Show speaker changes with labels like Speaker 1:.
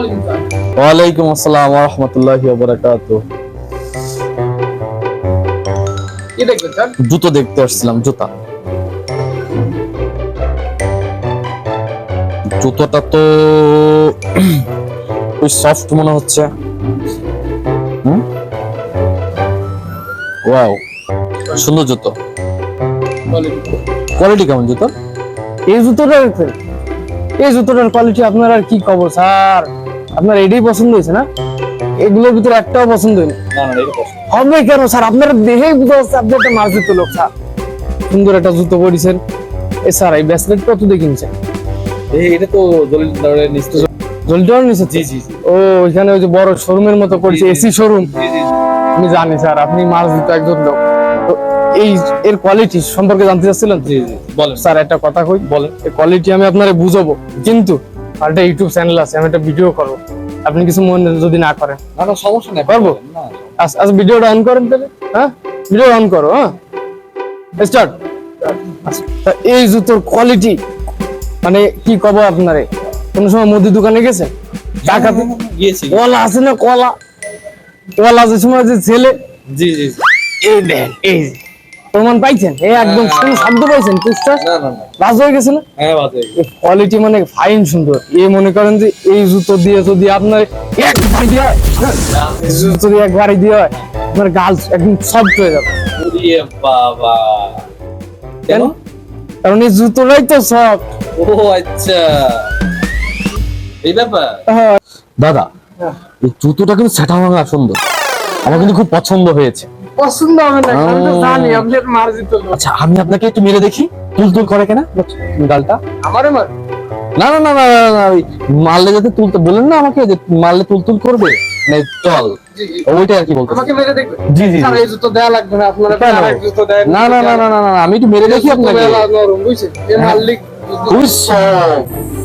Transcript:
Speaker 1: ওয়ালাইকুম আসসালাম রহমতুল্লাহি বারাকাত
Speaker 2: কি দেখবেন স্যার?
Speaker 1: জুতো দেখতে আসছিলাম জুতা। জুতোটা তো ওই সফট মনে হচ্ছে। ওয়াও সুন্দর জুতো। কোয়ালিটি কেমন জুতো
Speaker 3: এই জুতোটার এই জুতোটার কোয়ালিটি আপনার আর কি খবর স্যার? আপনার এটাই পছন্দ হয়েছে না? এগুলোর ভিতরে একটাও পছন্দ হয়নি? হবে কেন স্যার? আপনার দেখেই বুঝতে পারছে আপনি একটা মার্জিত লোক স্যার। সুন্দর একটা জুতো পরিছেন এ স্যার এই ব্রেসলেট কত দিয়ে কিনছেন
Speaker 1: এটা তো দলের
Speaker 3: নিচে
Speaker 1: জি জি
Speaker 3: ও ওইখানে ওই যে বড় শোরুমের মতো করছে এসি শোরুম। আমি জানি স্যার আপনি মার্জিত একজন লোক। এই এর কোয়ালিটি সম্পর্কে জানতে চাচ্ছিলেন?
Speaker 1: জি জি বলেন।
Speaker 3: স্যার একটা কথা কই?
Speaker 1: বলেন।
Speaker 3: এই কোয়ালিটি আমি আপনারে বুঝাবো। কিন্তু আর একটা ইউটিউব চ্যানেল আছে আমি একটা ভিডিও করব। আপনি কিছু মনে যদি না করেন।
Speaker 1: না না সমস্যা নেই
Speaker 3: পারব?
Speaker 1: আচ্ছা
Speaker 3: আজ ভিডিওটা অন করেন তাহলে হ্যাঁ? ভিডিও অন করো হ্যাঁ? স্টার্ট এই জুতোর কোয়ালিটি মানে কি কব আপনারে? কোন সময় মুদি দোকানে গেছে? টাকা
Speaker 1: গিয়েছি।
Speaker 3: কলা আছে না কলা? কলা যে সময় যে ছেলে?
Speaker 1: জি জি।
Speaker 3: এই দেন এই। প্রমাণ পাইছেন? এই একদম কোন শব্দ পাইছেন পুষ্টা?
Speaker 1: না না না।
Speaker 3: রাজ হয়ে গেছে না?
Speaker 1: হ্যাঁ
Speaker 3: কোয়ালিটি মানে ফাইন সুন্দর। এ মনে করেন যে এই জুতো দিয়ে যদি আপনার দিয়ে হয়, হ্যাঁ, জুতো দিয়ে একবার দিয়ে হয় আপনার গাল একদম সফট হয়ে যাবে।
Speaker 1: বাবা।
Speaker 3: কেন? কারণ এই জুতোটাই তো সফট
Speaker 1: ও আচ্ছা। এই ব্যাপার?
Speaker 3: হ্যাঁ।
Speaker 1: দাদা এই জুতোটা কিন্তু সেটা ভাঙা সুন্দর। আমার কিন্তু খুব পছন্দ হয়েছে।
Speaker 3: পছন্দ হবে না আমি তো জানি আপনি একটা মার্জিত লোক
Speaker 1: আচ্ছা আমি আপনাকে একটু মেরে দেখি তুলতুল করে কেনা গালটা
Speaker 3: আমারে মার
Speaker 1: না না না না না, মারলে যাতে তুলতে বলেন না আমাকে যে মারলে তুলতুল করবে মানে চল। ওইটাই আর কি বলতে
Speaker 3: আমাকে মেরে দেখবে
Speaker 1: জি জি
Speaker 3: এই জুতো দেয়া লাগবে না আপনারা আরেক জুতো দেন
Speaker 1: না না না না না না, আমি একটু মেরে দেখি আপনাকে
Speaker 3: নরম বুঝছেন মালিক
Speaker 1: soft।